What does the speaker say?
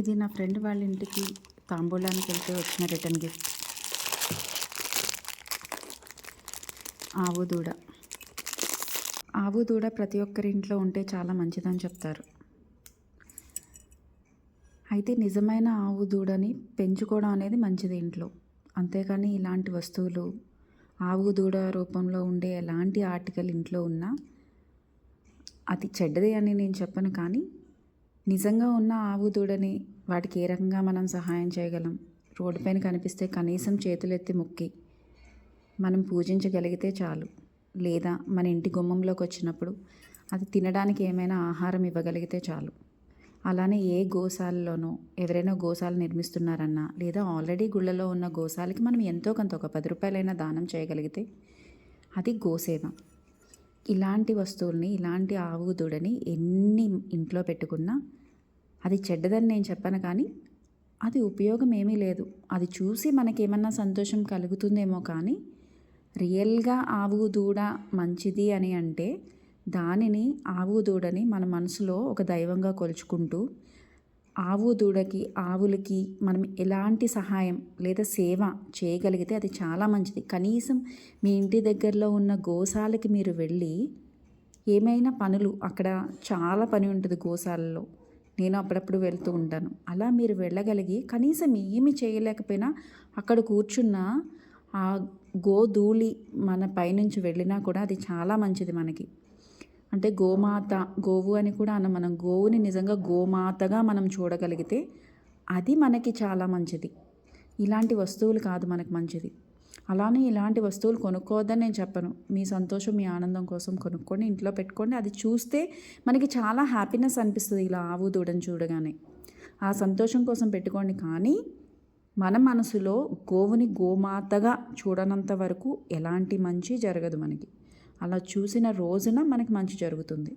ఇది నా ఫ్రెండ్ వాళ్ళ ఇంటికి తాంబూలానికి వెళ్తే వచ్చిన రిటర్న్ గిఫ్ట్. ఆవు దూడ. ఆవు దూడ ప్రతి ఒక్కరి ఇంట్లో ఉంటే చాలా మంచిదని చెప్తారు. అయితే నిజమైన ఆవు దూడని పెంచుకోవడం అనేది మంచిది ఇంట్లో. అంతేకాని ఇలాంటి వస్తువులు ఆవు దూడ రూపంలో ఉండే ఎలాంటి ఆర్టికల్ ఇంట్లో ఉన్నా అది చెడ్డది అని నేను చెప్పను కానీ నిజంగా ఉన్న ఆవు దూడని వాటికి ఏ రకంగా మనం సహాయం చేయగలం? రోడ్డుపైన కనిపిస్తే కనీసం చేతులెత్తి మొక్కి. మనం పూజించగలిగితే చాలు. లేదా మన ఇంటి గుమ్మంలోకి వచ్చినప్పుడు అది తినడానికి ఏమైనా ఆహారం ఇవ్వగలిగితే చాలు. అలానే ఏ గోశాలలోనో ఎవరైనా గోశాల నిర్మిస్తున్నారన్నా లేదా ఆల్రెడీ గుళ్ళలో ఉన్న గోశాలకి మనం ఎంతో కొంత ఒక పది రూపాయలైనా దానం చేయగలిగితే అది గోసేవ. ఇలాంటి వస్తువుల్ని ఇలాంటి ఆవు దూడని ఎన్ని ఇంట్లో పెట్టుకున్నా అది చెడ్డదని నేను చెప్పను కానీ అది ఉపయోగం ఏమీ లేదు. అది చూసి మనకేమన్నా సంతోషం కలుగుతుందేమో కానీ రియల్గా ఆవు దూడ మంచిది అని అంటే దానిని ఆవు దూడని మన మనసులో ఒక దైవంగా కొలుచుకుంటూ ఆవు దూడకి ఆవులకి మనం ఎలాంటి సహాయం లేదా సేవ చేయగలిగితే అది చాలా మంచిది. కనీసం మీ ఇంటి దగ్గరలో ఉన్న గోశాలకి మీరు వెళ్ళి ఏమైనా పనులు అక్కడ చాలా పని ఉంటుంది గోశాలలో నేను అప్పుడప్పుడు వెళ్తూ ఉంటాను. అలా మీరు వెళ్ళగలిగి కనీసం ఏమి చేయలేకపోయినా అక్కడ కూర్చున్న ఆ గోధూళి మన పైనుంచి వెళ్ళినా కూడా అది చాలా మంచిది మనకి. అంటే గోమాత గోవు అని కూడా అన్న మనం గోవుని నిజంగా గోమాతగా మనం చూడగలిగితే అది మనకి చాలా మంచిది. ఇలాంటి వస్తువులు కాదు మనకు మంచిది. అలానే ఇలాంటి వస్తువులు కొనుక్కోవద్దని నేను చెప్పను. మీ సంతోషం మీ ఆనందం కోసం కొనుక్కొని ఇంట్లో పెట్టుకోండి. అది చూస్తే మనకి చాలా హ్యాపీనెస్ అనిపిస్తుంది ఇలా ఆవు దూడని చూడగానే. ఆ సంతోషం కోసం పెట్టుకోండి కానీ మన మనసులో గోవుని గోమాతగా చూడనంత వరకు ఎలాంటి మంచి జరగదు మనకి. అలా చూసిన రోజున మనకి మంచి జరుగుతుంది.